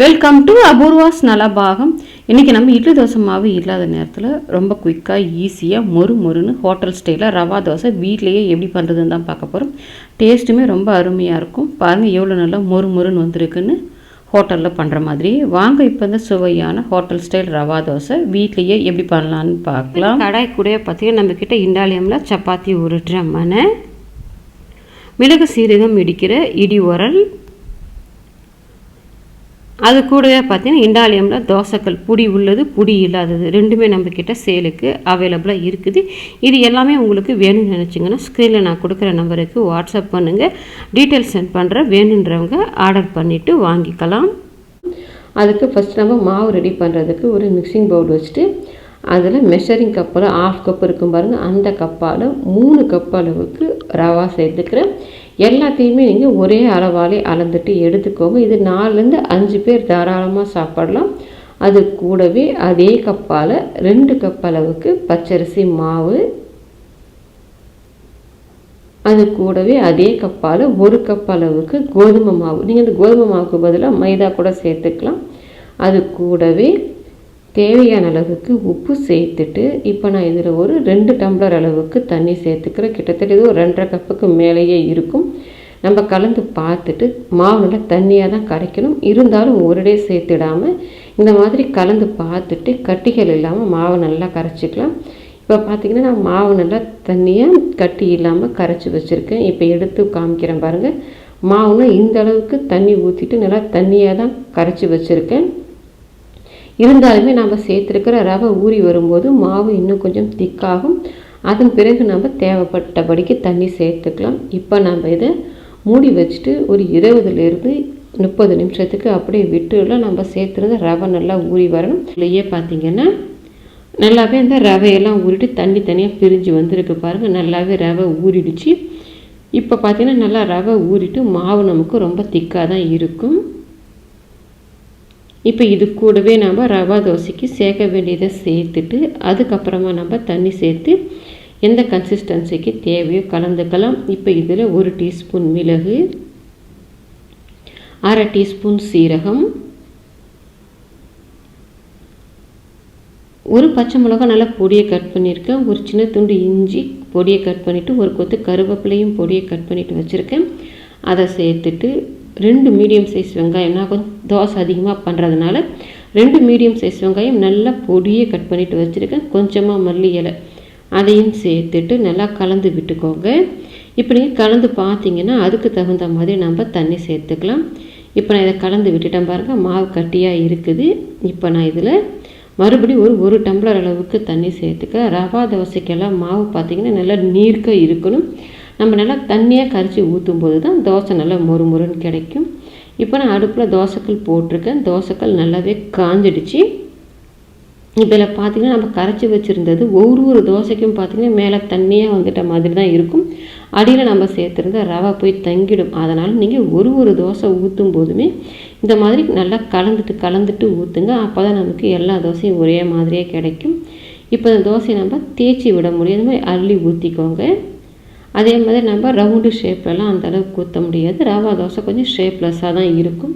Welcome to Apoorva's Nalabagam இன்றைக்கி நம்ம இட்லி தோசை மாவு இல்லாத நேரத்தில் ரொம்ப குயிக்காக ஈஸியாக மொறு மொறுன்னு ஹோட்டல் ஸ்டைலில் ரவா தோசை வீட்லேயே எப்படி பண்ணுறதுன்னு தான் பார்க்க போகிறோம் டேஸ்ட்டுமே ரொம்ப அருமையாக இருக்கும். பாருங்கள் எவ்வளோ நல்லா மொறு மொறுன்னு வந்திருக்குன்னு ஹோட்டலில் பண்ணுற மாதிரி வாங்க இப்போ இந்த சுவையான ஹோட்டல் ஸ்டைல் ரவா தோசை வீட்லேயே எப்படி பண்ணலான்னு பார்க்கலாம். கடாய் கூட பார்த்தீங்கன்னா நம்மக்கிட்ட இண்டாலியமில் சப்பாத்தி உருட்டுற மனை மிளகு சீரகம் இடிக்கிற இடி உரல் அது கூடவே பார்த்தீங்கன்னா இண்டாலியமில் தோசைக்கல் புடி உள்ளது புடி இல்லாதது. ரெண்டுமே நம்மக்கிட்ட சேலுக்கு அவைலபிளாக இருக்குது. இது எல்லாமே உங்களுக்கு வேணும்னு நினச்சிங்கன்னா ஸ்க்ரீனில் நான் கொடுக்குற நம்பருக்கு வாட்ஸ்அப் பண்ணுங்கள் டீட்டெயில்ஸ் சென்ட் பண்ணுறேன் வேணுன்றவங்க ஆர்டர் பண்ணிவிட்டு வாங்கிக்கலாம். அதுக்கு ஃபஸ்ட் நம்ம மாவு ரெடி பண்ணுறதுக்கு ஒரு மிக்சிங் பவுல் வச்சுட்டு அதில் மெஷரிங் கப்பில் ஆஃப் கப் இருக்கும் பாருங்கள் அந்த கப்பால் மூணு கப் அளவுக்கு ரவா சேர்த்துக்கிறேன். எல்லாத்தையுமே நீங்கள் ஒரே அளவாலே அளந்துட்டு எடுத்துக்கோங்க. இது நாலுலேருந்து அஞ்சு பேர் தாராளமாக சாப்பிடலாம். அது கூடவே அதே கப்பால் ரெண்டு கப் அளவுக்கு பச்சரிசி மாவு. அது கூடவே அதே கப்பால் ஒரு கப் அளவுக்கு கோதுமை மாவு. நீங்கள் இந்த கோதுமை மாவுக்கு பதிலாக மைதா கூட சேர்த்துக்கலாம். அது கூடவே தேவையான அளவுக்கு உப்பு சேர்த்துட்டு இப்போ நான் இதில் ஒரு ரெண்டு டம்ளர் அளவுக்கு தண்ணி சேர்த்துக்கிறேன். கிட்டத்தட்ட இது ஒரு ரெண்டரை கப்புக்கு மேலேயே இருக்கும். நம்ம கலந்து பார்த்துட்டு மாவு நல்லா தண்ணியாக தான் கரைக்கணும். இருந்தாலும் ஒருடே சேர்த்துடாமல் இந்த மாதிரி கலந்து பார்த்துட்டு கட்டிகள் இல்லாமல் மாவு நல்லா கரைச்சிக்கலாம். இப்போ பார்த்திங்கன்னா நான் மாவு நல்லா தண்ணியாக கட்டி இல்லாமல் கரைச்சி வச்சுருக்கேன். இப்போ எடுத்து காமிக்கிறேன் பாருங்கள் மாவுனா இந்த அளவுக்கு தண்ணி ஊற்றிட்டு நல்லா தண்ணியாக தான் கரைச்சி வச்சுருக்கேன். இருந்தாலுமே நம்ம சேர்த்துருக்கிற ரவை ஊறி வரும்போது மாவு இன்னும் கொஞ்சம் திக்காகும். அதன் பிறகு நம்ம தேவைப்பட்டபடிக்கு தண்ணி சேர்த்துக்கலாம். இப்போ நம்ம இதை மூடி வச்சுட்டு ஒரு இருபதுலேருந்து முப்பது நிமிஷத்துக்கு அப்படியே விட்டுலாம் நம்ம சேர்த்துருந்த ரவை நல்லா ஊறி வரணும். இல்லையே பார்த்தீங்கன்னா நல்லாவே அந்த ரவையெல்லாம் ஊறிட்டு தண்ணி தனியாக பிரிஞ்சு வந்திருக்கு பாருங்கள் நல்லாவே ரவை ஊறிடுச்சு. இப்போ பார்த்தீங்கன்னா நல்லா ரவை ஊறிட்டு மாவு நமக்கு ரொம்ப திக்காக தான் இருக்கும். இப்போ இது கூடவே நம்ம ரவா தோசைக்கு சேர்க்க வேண்டியதை சேர்த்துட்டு அதுக்கப்புறமா நம்ம தண்ணி சேர்த்து எந்த கன்சிஸ்டன்சிக்கு தேவையோ கலந்துக்கலாம். இப்போ இதில் ஒரு டீஸ்பூன் மிளகு அரை டீஸ்பூன் சீரகம் ஒரு பச்சை மிளகா நல்லா பொடியை கட் பண்ணியிருக்கேன். ஒரு சின்ன துண்டு இஞ்சி பொடியை கட் பண்ணிவிட்டு ஒரு கொத்து கருவேப்பிலையும் பொடியை கட் பண்ணிவிட்டு வச்சுருக்கேன். அதை சேர்த்துட்டு ரெண்டு மீடியம் சைஸ் வெங்காயம். நான் கொஞ்சம் தோசை அதிகமாக பண்ணுறதுனால ரெண்டு மீடியம் சைஸ் வெங்காயம் நல்லா பொடியை கட் பண்ணிவிட்டு வச்சுருக்கேன். கொஞ்சமாக மல்லி இலை அதையும் சேர்த்துட்டு நல்லா கலந்து விட்டுக்கோங்க. இப்போ நீங்கள் கலந்து பார்த்தீங்கன்னா அதுக்கு தகுந்த மாதிரி நம்ம தண்ணி சேர்த்துக்கலாம். இப்போ நான் இதை கலந்து விட்டுட்டேன் பாருங்கள் மாவு கட்டியாக இருக்குது. இப்போ நான் இதில் மறுபடியும் ஒரு ஒரு டம்ளர் அளவுக்கு தண்ணி சேர்த்துக்க ரவா தோசைக்கெல்லாம் மாவு பார்த்திங்கன்னா நல்லா நீர்க்க இருக்கணும். நம்ம நல்லா தண்ணியாக கரைச்சி ஊற்றும் போது தான் தோசை நல்லா மொறு மொறுன்னு கிடைக்கும். இப்போ நான் அடுப்பில் தோசைக்கல் போட்டிருக்கேன். தோசைக்கல் நல்லாவே காஞ்சிடுச்சு. இதில் பார்த்திங்கன்னா நம்ம கரைச்சி வச்சுருந்தது ஒவ்வொரு ஒரு தோசைக்கும் பார்த்திங்கன்னா மேலே தண்ணியாக வந்துட்ட மாதிரி தான் இருக்கும். அடியில் நம்ம சேர்த்துருந்த ரவை போய் தங்கிடும். அதனால் நீங்கள் ஒரு ஒரு தோசை ஊற்றும் போதுமே இந்த மாதிரி நல்லா கலந்துட்டு கலந்துட்டு ஊற்றுங்க அப்போ தான் நமக்கு எல்லா தோசையும் ஒரே மாதிரியே கிடைக்கும். இப்போ இந்த தோசையை நம்ம தேய்ச்சி விட முடியும். மாதிரி அள்ளி ஊற்றிக்கோங்க அதே மாதிரி நம்ம ரவுண்டு ஷேப்லலாம் அந்தளவுக்கு ஊற்ற முடியாது. ரவா தோசை கொஞ்சம் ஷேப்லெஸ்ஸாக தான் இருக்கும்.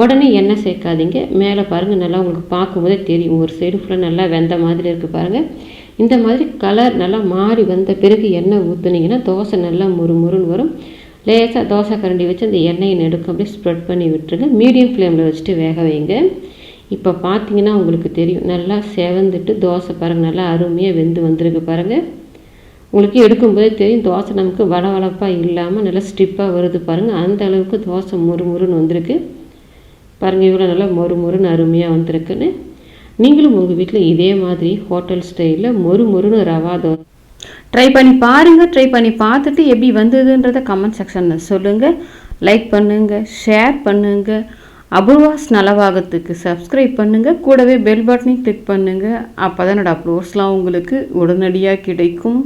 உடனே எண்ணெய் சேர்க்காதீங்க. மேலே பாருங்கள் நல்லா உங்களுக்கு பார்க்கும்போதே தெரியும். ஒரு சைடு ஃபுல்லாக நல்லா வெந்த மாதிரி இருக்குது பாருங்கள் இந்த மாதிரி கலர் நல்லா மாறி வந்த பிறகு எண்ணெய் ஊற்றுனீங்கன்னா தோசை நல்லா முறு முறுன்னு வரும். லேசாக தோசை கரண்டி வச்சு அந்த எண்ணெயை நெடுக்க அப்படியே ஸ்ப்ரெட் பண்ணி விட்டுருங்க. மீடியம் ஃப்ளேமில் வச்சுட்டு வேக வைங்க. இப்போ பார்த்தீங்கன்னா உங்களுக்கு தெரியும் நல்லா செவந்துட்டு தோசை பாருங்கள் நல்லா அருமையாக வெந்து வந்திருக்கு பாருங்கள் உங்களுக்கு எடுக்கும்போதே தெரியும் தோசை நமக்கு வளவளப்பாக இல்லாமல் நல்லா ஸ்டிப்பாக வருது பாருங்கள் அந்த அளவுக்கு தோசை முறுமுறுன்னு வந்திருக்கு. பாருங்கள் இவ்வளோ நல்லா மொறு மொறுன்னு அருமையாக வந்திருக்குன்னு. நீங்களும் உங்கள் வீட்டில் இதே மாதிரி ஹோட்டல் ஸ்டைலில் மொறு மொறுன்னு ரவா தோசை ட்ரை பண்ணி பாருங்கள் ட்ரை பண்ணி பார்த்துட்டு எப்படி வந்ததுன்றதை கமெண்ட் செக்ஷனில் சொல்லுங்கள் லைக் பண்ணுங்கள் ஷேர் பண்ணுங்கள் அபூர்வாஸ் நலவாகத்துக்கு சப்ஸ்கிரைப் பண்ணுங்கள் கூடவே பெல் பட்டனையும் கிளிக் பண்ணுங்கள் அப்போ தான் என்னோடய அப்லோட்ஸ்லாம் உங்களுக்கு உடனடியாக கிடைக்கும்.